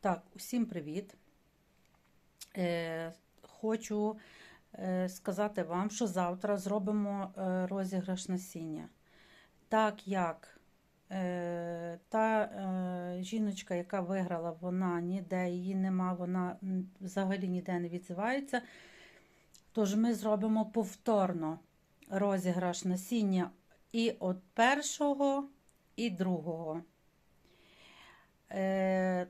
Так, усім привіт. Е, хочу е, сказати вам, що завтра зробимо е, розіграш насіння. Так як е, та е, жіночка, яка виграла, вона ніде її нема, вона взагалі ніде не відзивається. Тож ми зробимо повторно розіграш насіння і від першого, і другого. Е,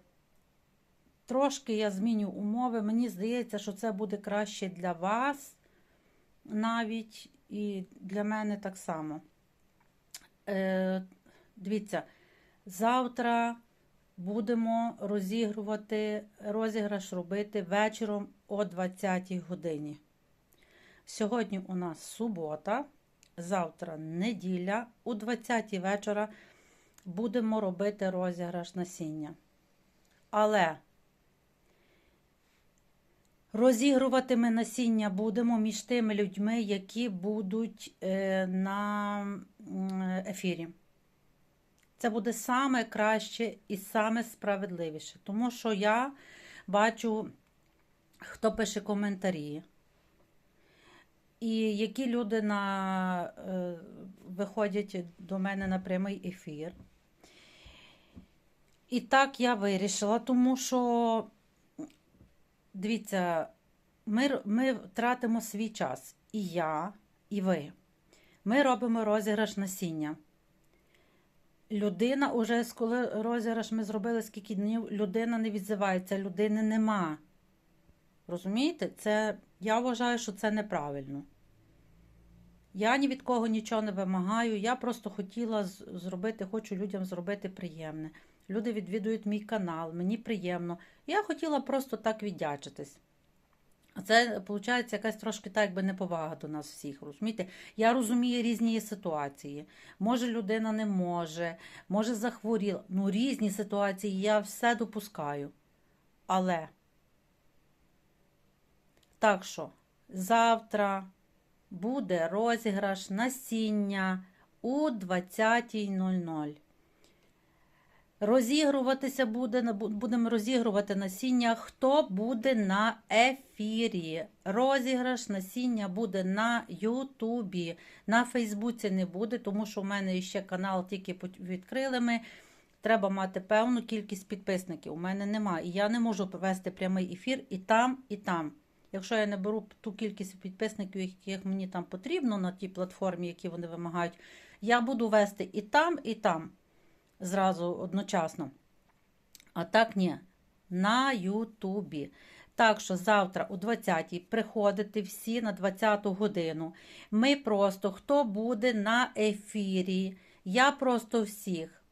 Трошки я зміню умови. Мені здається, що це буде краще для вас навіть і для мене так само. Е, Дивіться, завтра будемо розігрувати, розіграш робити вечором о 20 годині. Сьогодні у нас субота, завтра неділя, о 20 вечора будемо робити розіграш насіння. Але розігрувати ми насіння будемо між тими людьми, які будуть е, на ефірі. Це буде саме краще і саме справедливіше, тому що я бачу, хто пише коментарі. І які люди на, е, виходять до мене на прямий ефір. І так я вирішила, тому що, дивіться, ми, ми тратимо свій час. І я, і ви. Ми робимо розіграш насіння. Людина, уже коли розіграш ми зробили скільки днів, людина не відзивається, людини нема. Розумієте? Це, я вважаю, що це неправильно. Я ні від кого нічого не вимагаю. Я просто хотіла зробити, хочу людям зробити приємне. Люди відвідують мій канал, мені приємно. Я хотіла просто так віддячитись. Це, виходить, якась трошки так, якби неповага до нас всіх. розумієте? Я розумію різні ситуації. Може, людина не може, може захворіла. Ну, різні ситуації, я все допускаю. Але так що, завтра буде розіграш насіння у 20.00. Розігруватися буде, будемо розігрувати насіння, хто буде на ефірі. Розіграш насіння буде на Ютубі. На Фейсбуці не буде, тому що в мене ще канал тільки відкрили ми. Треба мати певну кількість підписників. У мене немає. І я не можу вести прямий ефір і там, і там. Якщо я не беру ту кількість підписників, яких мені там потрібно на тій платформі, які вони вимагають, я буду вести і там, і там зразу одночасно. А так ні, на Ютубі. Так що завтра о 20-й приходите всі на 20-ту годину. Ми просто, хто буде на ефірі, я просто всіх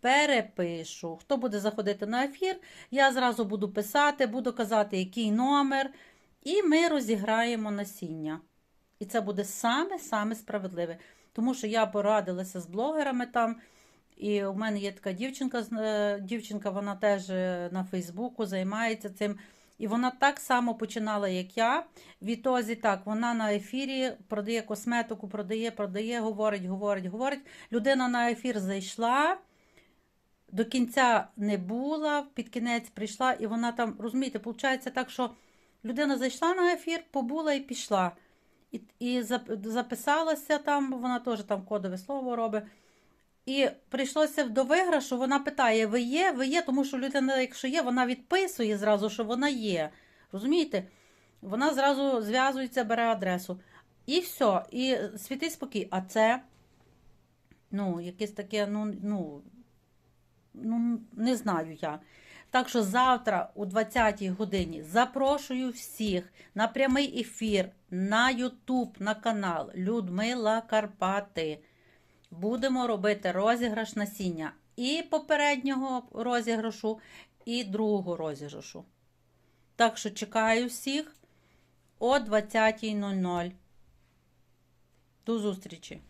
перепишу. Хто буде заходити на ефір, я зразу буду писати, буду казати, який номер, і ми розіграємо насіння. І це буде саме-саме справедливе. Тому що я порадилася з блогерами там. І у мене є така дівчинка, е, дівчинка, вона теж е, на Фейсбуку займається цим. І вона так само починала, як я. Відтоді так, вона на ефірі продає косметику, продає, продає, говорить, говорить, говорить. Людина на ефір зайшла, до кінця не була, під кінець прийшла, і вона там, розумієте, виходить так, що людина зайшла на ефір, побула і пішла. І, і зап- записалася там, вона теж там кодове слово робить. І прийшлося до виграшу, вона питає: ви є, ви є, тому що людина, якщо є, вона відписує зразу, що вона є. Розумієте? Вона зразу зв'язується, бере адресу. І все, і святий спокій. А це, ну, якесь таке, ну, ну, ну, не знаю я. Так що завтра о 20-й годині запрошую всіх на прямий ефір на YouTube, на канал Людмила Карпати. Будемо робити розіграш насіння і попереднього розіграшу, і другого розіграшу. Так що чекаю всіх о 20.00. До зустрічі!